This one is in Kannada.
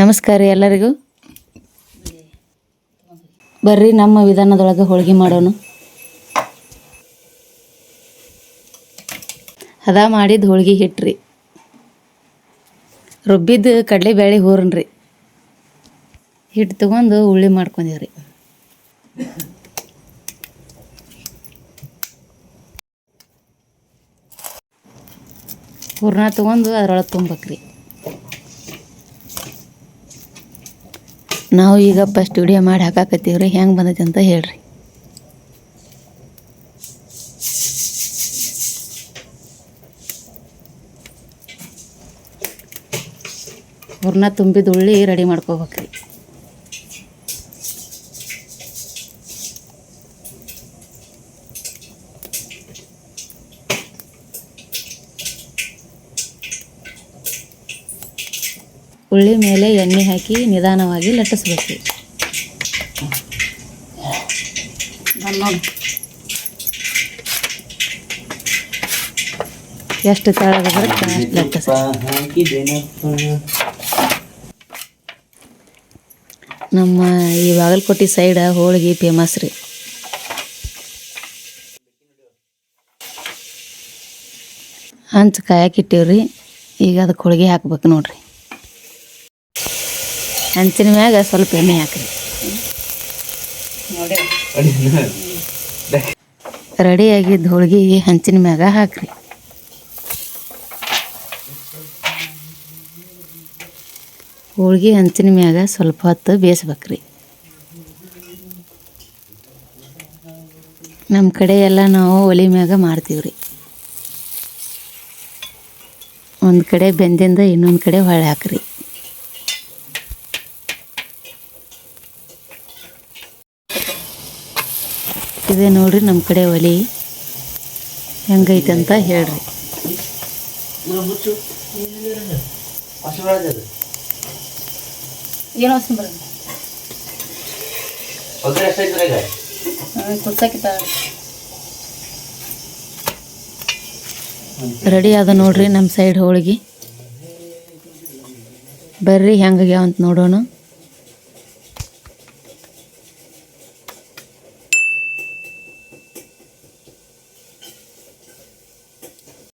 ನಮಸ್ಕಾರ ರೀ ಎಲ್ಲರಿಗೂ. ಬರ್ರಿ, ನಮ್ಮ ವಿಧಾನದೊಳಗೆ ಹೋಳಿಗೆ ಮಾಡೋಣ. ಹದ ಮಾಡಿದ ಹೋಳಿಗೆ ಹಿಟ್ರಿ. ರುಬ್ಬಿದ್ದು ಕಡಲೆಬೇಳೆ ಹೂರಣ್ರಿ ಹಿಟ್ಟು ತೊಗೊಂಡು ಉಳ್ಳಿ ಮಾಡ್ಕೊಂಡಿವ್ರಿ ಹೂರ್ಣ ತೊಗೊಂಡು ಅದ್ರೊಳಗೆ ತುಂಬಕ್ರಿ ನಾವು ಈಗ ಫಸ್ಟ್ ವಿಡಿಯೋ ಮಾಡಿ ಹಾಕಾಕತ್ತೀವ್ರಿ, ಹೆಂಗೆ ಬಂದೈತೆ ಅಂತ ಹೇಳ್ರಿ. ಹೂರ್ಣ ತುಂಬಿದ ಉಳ್ಳಿ ರೆಡಿ ಮಾಡ್ಕೋಬೇಕ್ರಿ. ಉಳ್ಳಿ ಮೇಲೆ ಎಣ್ಣೆ ಹಾಕಿ ನಿಧಾನವಾಗಿ ಲಟ್ಟಿಸ್ಬೇಕು. ಎಷ್ಟು ತೆಳಗೆ ಬರುತ್ತೆ ಅಷ್ಟು ಲಟ್ಟಿಸ್. ನಮ್ಮ ಈ ಬಾಗಲಕೋಟೆ ಸೈಡ ಹೋಳಿಗೆ ಫೇಮಸ್ ರೀ. ಹಂಚು ಕಾಯಕ್ಕಿಟ್ಟಿವ್ರಿ ಈಗ ಅದಕ್ಕೆ ಹೋಳಿಗೆ ಹಾಕ್ಬೇಕು ನೋಡ್ರಿ. ಹಂಚಿನ ಮ್ಯಾಗ ಸ್ವಲ್ಪ ಎಣ್ಣೆ ಹಾಕ್ರಿ. ರೆಡಿ ಆಗಿದ್ದ ಹೋಳ್ಗೆ ಹಂಚಿನ ಮ್ಯಾಗ ಹಾಕ್ರಿ. ಹೋಳ್ಗೆ ಹಂಚಿನ ಮ್ಯಾಗ ಸ್ವಲ್ಪ ಹೊತ್ತು ಬೇಯಿಸ್ಬೇಕ್ರಿ. ನಮ್ಮ ಕಡೆ ಎಲ್ಲ ನಾವು ಒಲಿ ಮ್ಯಾಗ ಮಾಡ್ತೀವ್ರಿ. ಒಂದು ಕಡೆ ಬೆಂದಿಂದ ಇನ್ನೊಂದು ಕಡೆ ಹೊಳೆ ಹಾಕ್ರಿ. ಇದೆ ನೋಡ್ರಿ ನಮ್ಮ ಕಡೆ ಒಲಿ. ಹೆಂಗೈತೆ ಅಂತ ಹೇಳ್ರಿ ರೆಡಿ ಅದ ನೋಡ್ರಿ ನಮ್ಮ ಸೈಡ್ ಹೋಳಿಗೆ. ಬರ್ರಿ ಹೆಂಗಾಗ್ಯಾವ ಅಂತ ನೋಡೋಣ.